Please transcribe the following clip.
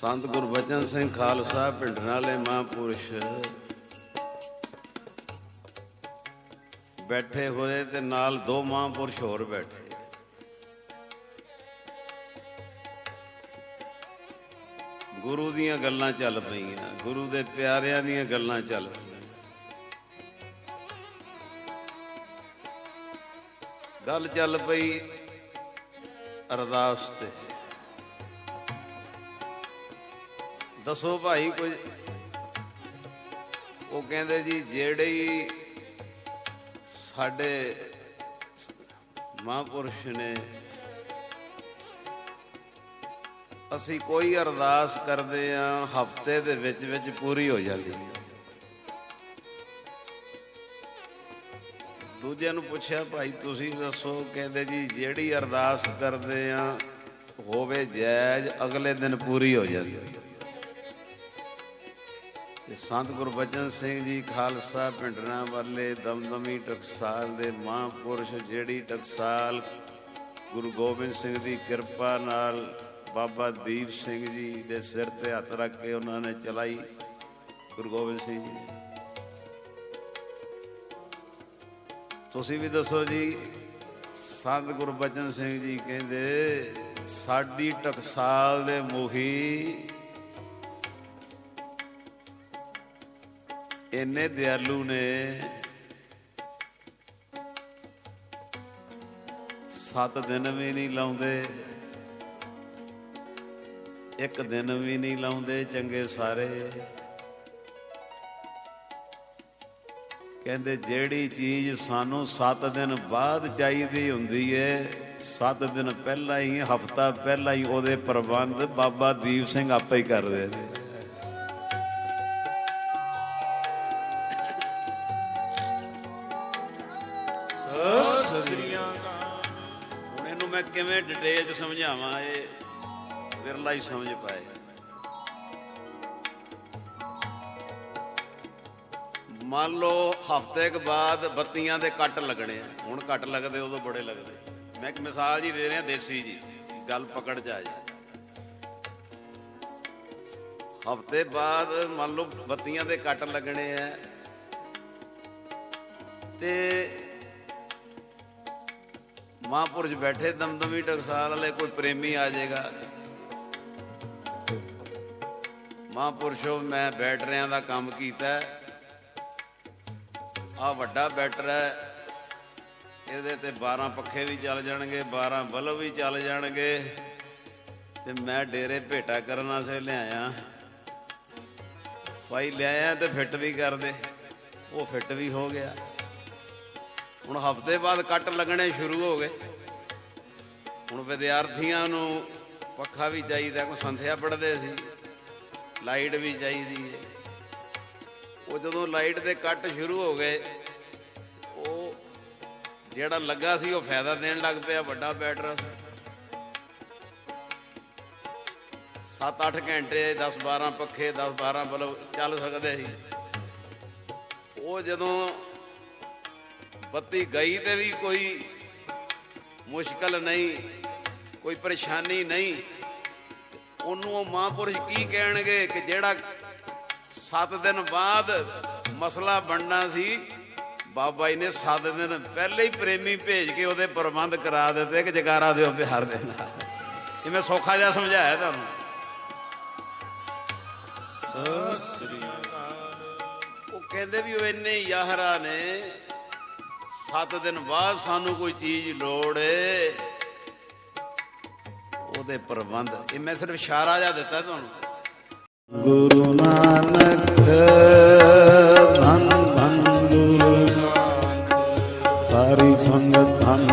ਸੰਤ ਗੁਰਬਚਨ ਸਿੰਘ ਖਾਲਸਾ ਪਿੰਡ ਨਾਲੇ ਮਹਾਂਪੁਰਸ਼। ਬੈਠੇ ਹੋਏ ਤੇ ਨਾਲ ਦੋ ਮਹਾਂਪੁਰਸ਼ ਹੋਰ ਬੈਠੇ। ਗੁਰੂ ਦੀਆਂ ਗੱਲਾਂ ਚੱਲ ਪਈਆਂ, ਗੁਰੂ ਦੇ ਪਿਆਰਿਆਂ ਦੀਆਂ ਗੱਲਾਂ ਚੱਲ ਪਈਆਂ। ਗੱਲ ਚੱਲ ਪਈ ਅਰਦਾਸ ਤੇ। ਦੱਸੋ ਭਾਈ ਕੁਝ ਉਹ ਕਹਿੰਦੇ ਜੀ, ਜਿਹੜੇ ਸਾਡੇ ਮਹਾਂਪੁਰਸ਼ ਨੇ, ਅਸੀਂ ਕੋਈ ਅਰਦਾਸ ਕਰਦੇ ਆ ਹਫ਼ਤੇ ਦੇ ਵਿੱਚ ਵਿੱਚ ਪੂਰੀ ਹੋ ਜਾਂਦੀ ਹੈ। ਦੂਜਿਆਂ ਨੂੰ ਪੁੱਛਿਆ, ਭਾਈ ਤੁਸੀਂ ਦੱਸੋ, ਕਹਿੰਦੇ ਜੀ, ਜਿਹੜੀ ਅਰਦਾਸ ਕਰਦੇ ਆ ਹੋਵੇ ਜਾਇਜ਼, ਅਗਲੇ ਦਿਨ ਪੂਰੀ ਹੋ ਜਾਂਦੀ ਹੈ। ਤੇ ਸੰਤ ਗੁਰਬਚਨ ਸਿੰਘ ਜੀ ਖਾਲਸਾ ਪਿੰਡਰਾਂ ਵਾਲੇ ਦਮਦਮੀ ਟਕਸਾਲ ਦੇ ਮਹਾਂਪੁਰਸ਼ ਜਿਹੜੀ ਟਕਸਾਲ, ਗੁਰੂ ਗੋਬਿੰਦ ਸਿੰਘ ਦੀ ਕਿਰਪਾ ਨਾਲ ਬਾਬਾ ਦੀਪ ਸਿੰਘ ਜੀ ਦੇ ਸਿਰ ਤੇ ਹੱਥ ਰੱਖ ਕੇ ਉਹਨਾਂ ਨੇ ਚਲਾਈ। ਗੁਰੂ ਗੋਬਿੰਦ ਸਿੰਘ ਜੀ। ਤੁਸੀਂ ਵੀ ਦੱਸੋ ਜੀ, ਸੰਤ ਗੁਰਬਚਨ ਸਿੰਘ ਜੀ ਕਹਿੰਦੇ, ਸਾਡੀ ਟਕਸਾਲ ਦੇ ਮੁਖੀ ਇੰਨੇ ਦਿਆਲੂ ਨੇ। ਸੱਤ ਦਿਨ ਵੀ ਨਹੀਂ ਲਾਉਂਦੇ। ਇੱਕ ਦਿਨ ਵੀ ਨਹੀਂ ਲਾਉਂਦੇ ਚੰਗੇ ਸਾਰੇ। ਕਹਿੰਦੇ, ਜਿਹੜੀ ਚੀਜ਼ ਸਾਨੂੰ 7 ਦਿਨ ਬਾਅਦ ਚਾਹੀਦੀ ਹੁੰਦੀ ਏ 7 ਦਿਨ ਪਹਿਲਾਂ ਹੀ, ਹਫਤਾ ਪਹਿਲਾਂ ਹੀ ਉਹਦੇ ਪ੍ਰਬੰਧ ਬਾਬਾ ਦੀਪ ਸਿੰਘ ਆਪੇ ਹੀ ਕਰਦੇ ਨੇ। ਮੈਂ ਕਿਵੇਂ ਡਿਟੇਲ ਚ ਸਮਝਾਵਾਂ ਇਹ? ਵਿਰਲਾ ਹੀ ਸਮਝ ਪਾਏ। ਮੰਨ ਲਓ ਹਫ਼ਤੇ ਕੁ ਬਾਅਦ ਬੱਤੀਆਂ ਦੇ ਕੱਟ ਲੱਗਣੇ ਆ। ਹੁਣ ਕੱਟ ਲੱਗਦੇ, ਉਦੋਂ ਬੜੇ ਲੱਗਦੇ। ਮੈਂ ਇੱਕ ਮਿਸਾਲ ਜੀ ਦੇ ਰਿਹਾ, ਦੇਸੀ ਜੀ। ਗੱਲ ਪਕੜ ਚ ਆ ਜਾਏ। ਹਫ਼ਤੇ ਬਾਅਦ ਮੰਨ ਲਓ ਬੱਤੀਆਂ ਦੇ ਕੱਟ ਲੱਗਣੇ ਆ। ਤੇ ਮਹਾਂਪੁਰਸ਼ ਬੈਠੇ, ਦਮਦਮੀ ਟਕਸਾਲ ਵਾਲੇ ਕੋਈ ਪ੍ਰੇਮੀ ਆ ਜਾਏਗਾ। ਮਹਾਂਪੁਰਸ਼ੋ ਮੈਂ ਬੈਟਰਿਆਂ ਦਾ ਕੰਮ ਕੀਤਾ ਆ ਵੱਡਾ ਬੈਟਰ ਹੈ। ਇਹਦੇ ਤੇ 12 ਪੱਖੇ ਵੀ ਚੱਲ ਜਾਣਗੇ 12 ਬਲਬ ਵੀ ਚੱਲ ਜਾਣਗੇ। ਤੇ ਮੈਂ ਡੇਰੇ ਭੇਟਾ ਕਰਨ ਵਾਸਤੇ ਲਿਆਇਆ। ਭਾਈ, ਲਿਆਇਆ ਤੇ ਫਿੱਟ ਵੀ ਕਰ ਦੇ। ਉਹ ਫਿੱਟ ਵੀ ਹੋ ਗਿਆ। ਹੁਣ ਹਫ਼ਤੇ ਬਾਅਦ ਕੱਟ ਲੱਗਣੇ ਸ਼ੁਰੂ ਹੋ ਗਏ। ਹੁਣ ਵਿਦਿਆਰਥੀਆਂ ਨੂੰ ਪੱਖਾ ਵੀ ਚਾਹੀਦਾ, ਕੋਈ ਸੰਥਿਆ ਪੜਦੇ ਸੀ, ਲਾਈਟ ਵੀ ਚਾਹੀਦੀ ਹੈ ਉਹ ਜਦੋਂ ਲਾਈਟ ਦੇ ਕੱਟ ਸ਼ੁਰੂ ਹੋ ਗਏ, ਉਹ ਜਿਹੜਾ ਲੱਗਾ ਸੀ, ਉਹ ਫਾਇਦਾ ਦੇਣ ਲੱਗ ਪਿਆ, ਵੱਡਾ ਬੈਟਰ। 7-8 ਘੰਟੇ 10-12 ਪੱਖੇ 10-12 ਬਲਬ ਚੱਲ ਸਕਦੇ ਸੀ। ਉਹ ਜਦੋਂ ਬੱਤੀ ਗਈ ਤੇ ਵੀ ਕੋਈ ਮੁਸ਼ਕਲ ਨਹੀਂ ਕੋਈ ਪਰੇਸ਼ਾਨੀ ਨਹੀਂ। ਉਹਨੂੰ ਉਹ ਮਹਾਂਪੁਰਸ਼ ਕੀ ਕਹਿਣਗੇ ਕਿ ਜਿਹੜਾ 7 ਦਿਨ ਬਾਅਦ ਮਸਲਾ ਬਣਨਾ ਸੀ ਬਾਬਾ ਜੀ ਨੇ 7 ਦਿਨ ਪਹਿਲੇ ਹੀ ਪ੍ਰੇਮੀ ਭੇਜ ਕੇ ਉਹਦੇ ਪ੍ਰਬੰਧ ਕਰਾ ਦਿੱਤੇ ਕਿ ਜਗਾਰਾ ਦਿਓ ਬਿਹਾਰ ਦੇ ਨਾਲ ਇਹ ਮੈਂ ਸੌਖਾ ਜਿਹਾ ਸਮਝਾਇਆ ਤੁਹਾਨੂੰ। ਉਹ ਕਹਿੰਦੇ ਵੀ ਉਹ ਇੰਨੇ ਯਾਹਰਾ ਨੇ 7 ਦਿਨ ਬਾਅਦ ਸਾਨੂੰ ਕੋਈ ਚੀਜ਼ ਲੋੜ ਏ। ਉਹਦੇ ਪ੍ਰਬੰਧ। ਇਹ ਮੈਂ ਸਿਰਫ ਇਸ਼ਾਰਾ ਜਿਹਾ ਦਿੱਤਾ ਤੁਹਾਨੂੰ। ਗੁਰੂ ਨਾਨਕ, ਧੰਨ ਧੰਨ ਗੁਰੂ ਨਾਨਕ। ਸਾਰੀ ਸੰਗਤ ਧੰਨ